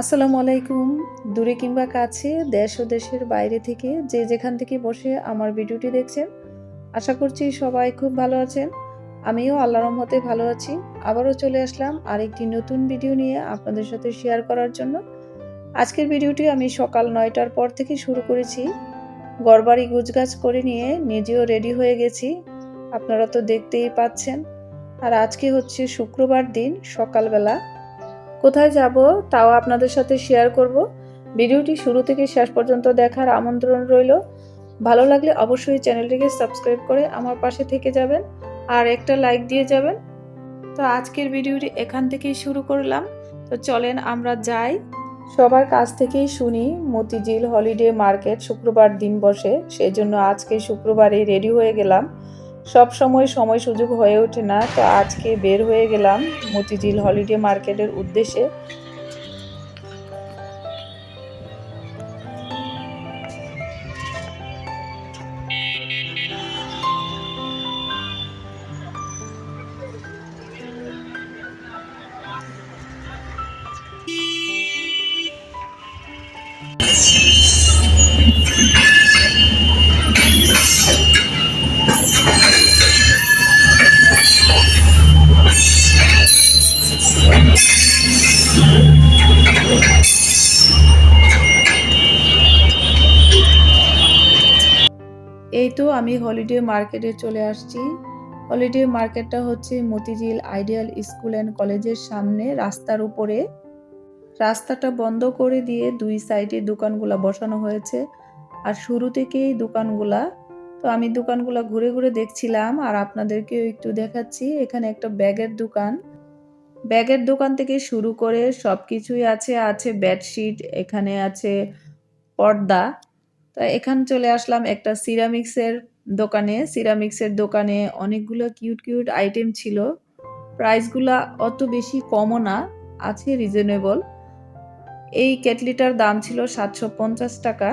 আসসালামু আলাইকুম। দূরে কিংবা কাছে, দেশ ও দেশের বাইরে থেকে যে যেখান থেকে বসে আমার ভিডিওটি দেখছেন, আশা করছি সবাই খুব ভালো আছেন। আমিও আল্লাহ রহমতে ভালো আছি। আবারও চলে আসলাম আরেকটি নতুন ভিডিও নিয়ে আপনাদের সাথে শেয়ার করার জন্য। আজকের ভিডিওটি আমি সকাল নয়টার পর থেকে শুরু করেছি। গড়বাড়ি গুজগাছ করে নিয়ে নিজেও রেডি হয়ে গেছি। আপনারা তো দেখতেই পাচ্ছেন। আর আজকে হচ্ছে শুক্রবার দিন, সকালবেলা কোথায় যাব তাও আপনাদের সাথে শেয়ার করব। ভিডিওটি শুরু থেকে শেষ পর্যন্ত দেখার আমন্ত্রণ রইল। ভালো লাগলে অবশ্যই চ্যানেলটিকে সাবস্ক্রাইব করে আমার পাশে থেকে যাবেন আর একটা লাইক দিয়ে যাবেন। তো আজকের ভিডিওটি এখান থেকেই শুরু করলাম। তো চলেন আমরা যাই। সবার কাছ থেকেই শুনি মতিঝিল হলিডে মার্কেট শুক্রবার দিন বসে সেই জন্য আজকে শুক্রবারে রেডি হয়ে গেলাম। সব সময় সময় সুযোগ হয়ে ওঠে না। তো আজকে বের হয়ে গেলাম মতিঝিল হলিডে মার্কেটের উদ্দেশ্যে। এই তো আমি হলিডে মার্কেটে চলে আসছি। হলিডে মার্কেটটা হচ্ছে মতিঝিল আইডিয়াল স্কুল অ্যান্ড কলেজের সামনে রাস্তার উপরে। রাস্তাটা বন্ধ করে দিয়ে দুই সাইডে দোকানগুলা বসানো হয়েছে। আর শুরু থেকেই দোকানগুলা। তো আমি দোকানগুলা ঘুরে ঘুরে দেখছিলাম আর আপনাদেরকেও একটু দেখাচ্ছি। এখানে একটা ব্যাগের দোকান। ব্যাগের দোকান থেকে শুরু করে সব কিছুই আছে আছে বেডশিট এখানে আছে পর্দা। তো এখান চলে আসলাম একটা সিরামিক্সের দোকানে। সিরামিক্সের দোকানে অনেকগুলো কিউট কিউট আইটেম ছিল। প্রাইসগুলা অত বেশি কমও না, আছে রিজনেবল এই কেটলিটার দাম ছিল সাতশো পঞ্চাশ টাকা।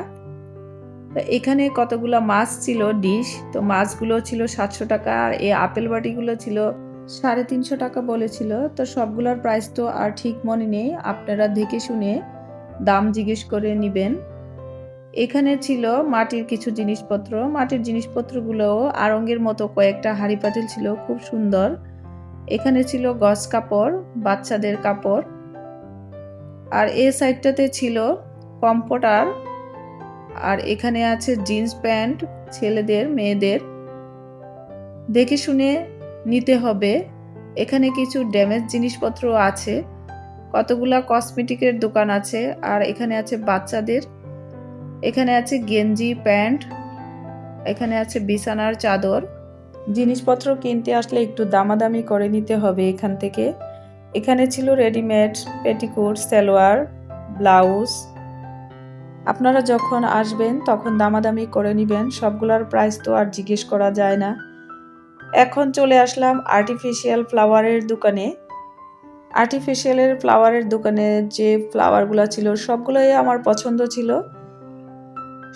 তো এখানে কতগুলো মাছ ছিল ডিশ তো মাছগুলো ছিল সাতশো টাকা আর এই আপেল বাটিগুলো ছিল সাড়ে তিনশো টাকা বলেছিল। তো সবগুলোর প্রাইস তো আর ঠিক মনে নেই, আপনারা দেখে শুনে দাম জিজ্ঞেস করে নেবেন। এখানে ছিল মাটির কিছু জিনিসপত্র। মাটির জিনিসপত্রগুলো আরঙ্গের মতো কয়েকটা হাড়ি পাতিল ছিল, খুব সুন্দর। এখানে ছিল গস কাপড়, বাচ্চাদের কাপড়। আর এই সাইডটাতে ছিল কম্পোটার। আর এখানে আছে জিন্স প্যান্ট, ছেলেদের, মেয়েদের। দেখে শুনে নিতে হবে। এখানে কিছু ড্যামেজ জিনিসপত্র আছে। কতগুলা কসমেটিকের দোকান আছে। আর এখানে আছে বাচ্চাদের। এখানে আছে গেঞ্জি, প্যান্ট, এখানে আছে বিছানার চাদর। জিনিসপত্র কিনতে আসলে একটু দামাদামি করে নিতে হবে এখান থেকে। এখানে ছিল রেডিমেড পেটিকোট, সালোয়ার, ব্লাউজ। আপনারা যখন আসবেন তখন দামাদামি করে নেবেন, সবগুলোর প্রাইস তো আর জিজ্ঞেস করা যায় না। এখন চলে আসলাম আর্টিফিশিয়াল ফ্লাওয়ারের দোকানে। আর্টিফিশিয়ালের ফ্লাওয়ারের দোকানে যে ফ্লাওয়ারগুলো ছিল, সবগুলোই আমার পছন্দ ছিল।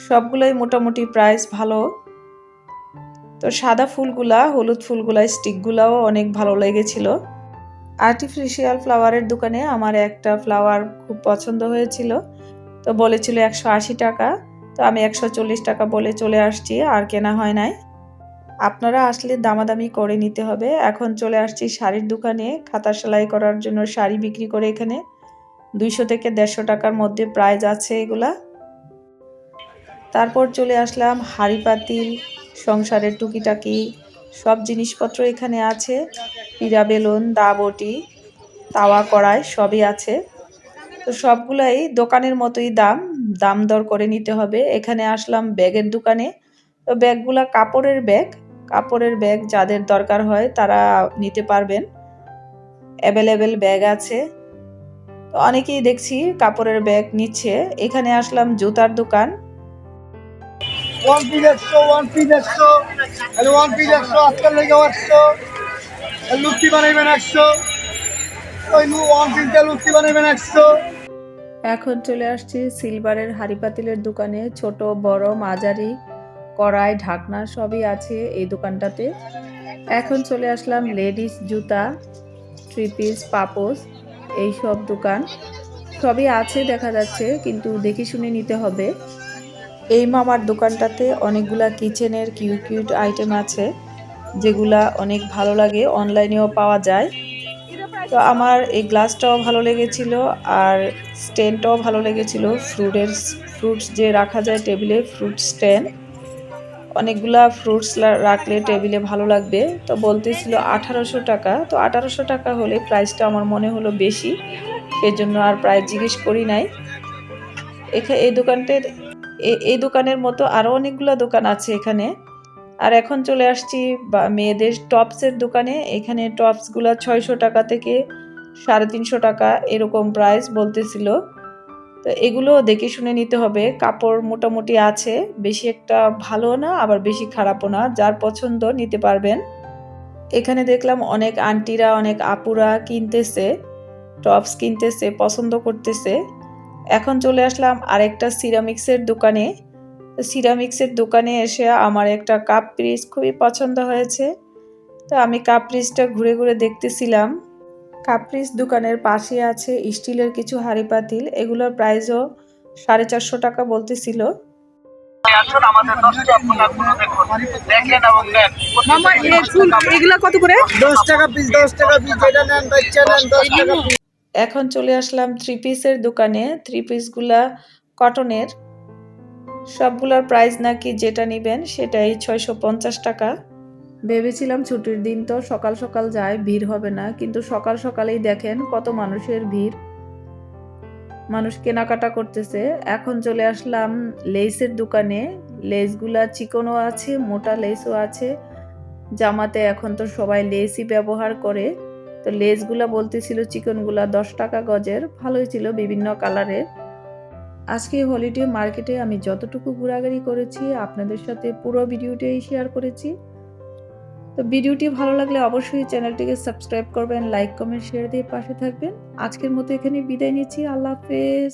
সবগুলোই মোটামুটি প্রাইস ভালো। তো সাদা ফুলগুলা, হলুদ ফুলগুলা স্টিকগুলাও অনেক ভালো লেগেছিল। আর্টিফিশিয়াল ফ্লাওয়ারের দোকানে আমার একটা ফ্লাওয়ার খুব পছন্দ হয়েছিল। তো বলেছিল একশো আশি টাকা। তো আমি একশো চল্লিশ টাকা বলে চলে আসছি, আর কেনা হয় নাই। আপনারা আসলে দামাদামি করে নিতে হবে। এখন চলে আসছি শাড়ির দোকানে, খাতা সেলাই করার জন্য শাড়ি বিক্রি করে এখানে। দুইশো থেকে দেড়শো টাকার মধ্যে প্রাইস আছে এগুলা। তারপর চলে আসলাম হাঁড়ি পাতিল সংসারের টুকিটাকি, সব জিনিসপত্র এখানে আছে। পিরা বেলুন দা বটি তাওয়া কড়াই সবই আছে। তো সবগুলাই দোকানের মতোই দাম দাম দর করে নিতে হবে। এখানে আসলাম ব্যাগের দোকানে। তো ব্যাগগুলা কাপড়ের ব্যাগ কাপড়ের ব্যাগ যাদের দরকার হয় তারা নিতে পারবেন। অ্যাভেলেবেল ব্যাগ আছে। তো অনেকেই দেখছি কাপড়ের ব্যাগ নিচ্ছে। এখানে আসলাম জুতার দোকান। ওয়ান ওয়ান তাহলে ওয়ান আজকাল লুচি বানাইবেন একশো ওই ওয়ান লুচি বানাইবেন একশো এখন চলে আসছি সিলভারের হাঁড়ি পাতিলের দোকানে, ছোট, বড়, মাঝারি, কড়াই, ঢাকনা সবই আছে এই দোকানটাতে। এখন চলে আসলাম লেডিস জুতা থ্রি পিস পাপোস এই সব দোকান। সবই আছে দেখা যাচ্ছে, কিন্তু দেখে শুনে নিতে হবে। এই মামার দোকানটাতে অনেকগুলা কিচেনের কিউট কিউট আইটেম আছে, যেগুলা অনেক ভালো লাগে, অনলাইনেও পাওয়া যায়। তো আমার এই গ্লাসটাও ভালো লেগেছিল আর স্ট্যান্ডটাও ভালো লেগেছিল। ফ্রুটের ফ্রুটস যে রাখা যায় টেবিলে, ফ্রুট স্ট্যান্ড, অনেকগুলা ফ্রুটস রাখলে টেবিলে ভালো লাগবে। তো বলতেছিল আঠারোশো টাকা, তো আঠারোশো টাকা হলে প্রাইসটা আমার মনে হলো বেশি সেই জন্য আর প্রাইস জিজ্ঞেস করি নাই। এখানে এই দোকানটার এই দোকানের মতো আরও অনেকগুলো দোকান আছে এখানে। আর এখন চলে আসছি মেয়েদের টপসের দোকানে। এখানে টপসগুলো ছয়শো টাকা থেকে সাড়ে তিনশো টাকা এরকম প্রাইস বলতেছিল। তো এগুলো দেখে শুনে নিতে হবে। কাপড় মোটামুটি আছে, বেশি একটা ভালো না, আবার বেশি খারাপও না, যার পছন্দ নিতে পারবেন। এখানে দেখলাম অনেক আন্টিরা, অনেক আপুরা কিনতেছে টপস কিনতেছে, পছন্দ করতেছে। এখন চলে আসলাম আরেকটা সিরামিক্সের দোকানে। সিরামিক্সের দোকানে এসে আমার একটা কাপ পিস খুবই পছন্দ হয়েছে। তো আমি কাপ পিসটা ঘুরে ঘুরে দেখতেছিলাম। কাপ্রিস দোকানের পাশে আছে স্টিলের কিছু হাঁড়ি পাতিল। এগুলোর প্রাইসও সাড়ে চারশো টাকা বলতেছিল। এগুলা কত করে? দশ টাকা পিস দশ টাকা পিস যেটা নেন বাচ্চা নেন দশ টাকা পিস। এখন চলে আসলাম থ্রি পিসের দোকানে। থ্রি পিসগুলা কটনের সবগুলার প্রাইস নাকি যেটা নেবেন সেটাই ছয়শো পঞ্চাশ টাকা। ভেবেছিলাম ছুটির দিন তো সকাল সকাল যায় ভিড় হবে না। কিন্তু সকাল সকালেই দেখেন কত মানুষের ভিড়। মানুষ কেনাকাটা করতেছে। এখন চলে আসলাম লেসের দোকানে। লেসগুলা চিকনও আছে, মোটা লেসও আছে। জামাতে এখন তো সবাই লেসই ব্যবহার করে। তো লেসগুলো বলতেছিল চিকনগুলা দশ টাকা গজের, ভালোই ছিল বিভিন্ন কালারের। আজকে হলিডে মার্কেটে আমি যতটুকু ঘোরাঘুরি করেছি, আপনাদের সাথে পুরো ভিডিওটাই শেয়ার করেছি। তো ভিডিওটি ভালো লাগলে অবশ্যই চ্যানেলটিকে সাবস্ক্রাইব করবেন, লাইক, কমেন্ট, শেয়ার দিয়ে পাশে থাকবেন। আজকের মতো এখানে বিদায় নিচ্ছি, আল্লাহ হাফেজ।